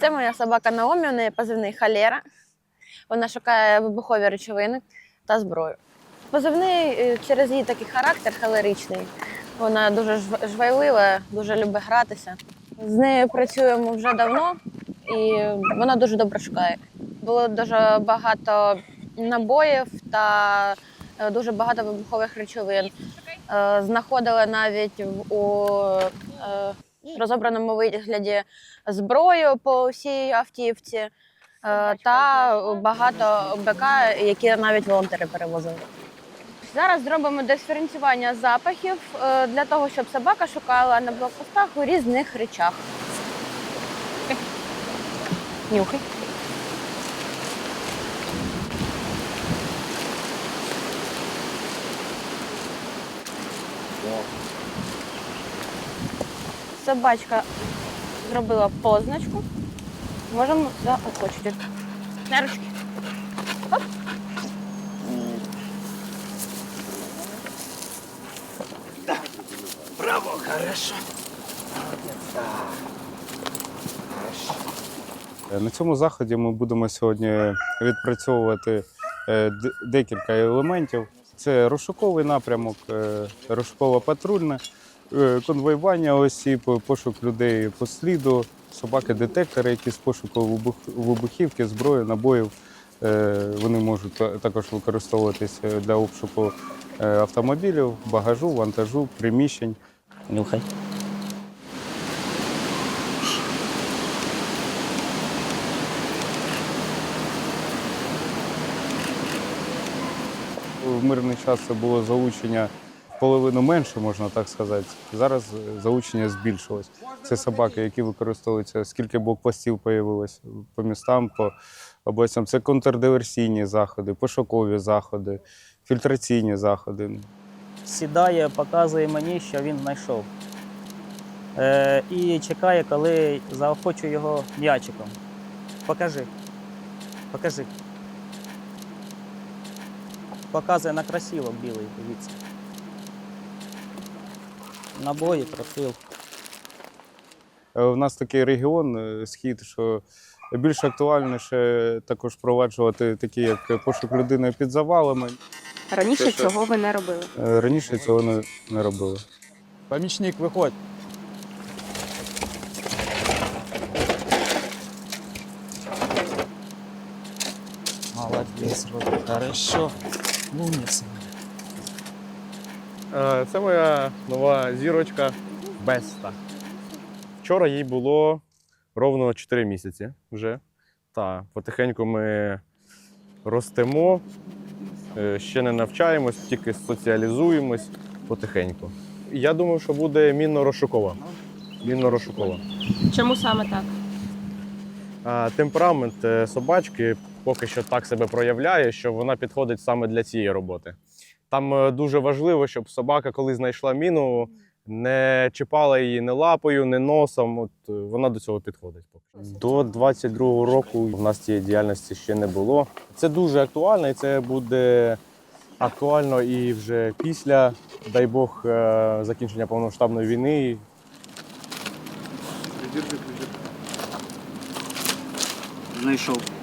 Це моя собака Наомі, у неї позивний халера. Вона шукає вибухові речовини та зброю. Позивний е, через її такий характер холеричний. Вона дуже жвайлива, дуже любить гратися. З нею працюємо вже давно і вона дуже добре шукає. Було дуже багато набоїв та е, дуже багато вибухових речовин. Е, Знаходили навіть в- у е, розобраному вигляді зброю по всій автівці е, та багато БК, які навіть волонтери перевозили. Зараз зробимо диференціювання запахів для того, щоб собака шукала на блокпостах у різних речах. Нюхай. Собачка зробила позначку. Можемо заохочити. На ручки. Оп. Браво, хорошо. Е, На цьому заході ми будемо сьогодні відпрацьовувати е, декілька елементів. Це розшуковий напрямок, розшукова розшуково-патрульне, е, конвоювання осіб, пошук людей по сліду, собаки-детектори, які з пошуку вибухівки, зброї, набоїв. Е, Вони можуть також використовуватися для обшуку е, автомобілів, багажу, вантажу, приміщень. Нюхай. В мирний час це було залучення половину менше, можна так сказати. Зараз залучення збільшилось. Це собаки, які використовуються, скільки блокпостів появилось по містам, по областям. Це контрдиверсійні заходи, пошукові заходи, фільтраційні заходи. Сідає, показує мені, що він знайшов. Е, і чекає, коли заохочу його м'ячиком. Покажи. Покажи. Показує на красиво білий, дивіться. Набої. Е, У нас такий регіон, е, схід, що більш актуальніше також впроваджувати такі, як пошук людини під завалами. Раніше Це цього ви не робили. Е, Раніше цього не, не робили. Помічник, виходь. Молодець, хорошо. Умниця. Е, Це моя нова зірочка Беста. Вчора їй було ровно 4 місяці вже. Та, потихеньку ми ростемо, е, ще не навчаємось, тільки соціалізуємось потихеньку. Я думаю, що буде мінно-розшукова. Мінно-розшукова. Чому саме так? А, Темперамент е, собачки поки що так себе проявляє, що вона підходить саме для цієї роботи. Там е, дуже важливо, щоб собака, коли знайшла міну, не чіпала її не лапою, не носом. От е, вона до цього підходить. Поки. До 22-го року в нас цієї діяльності ще не було. Це дуже актуально, і це буде актуально і вже після, дай Бог, е, закінчення повномасштабної війни. Знайшов.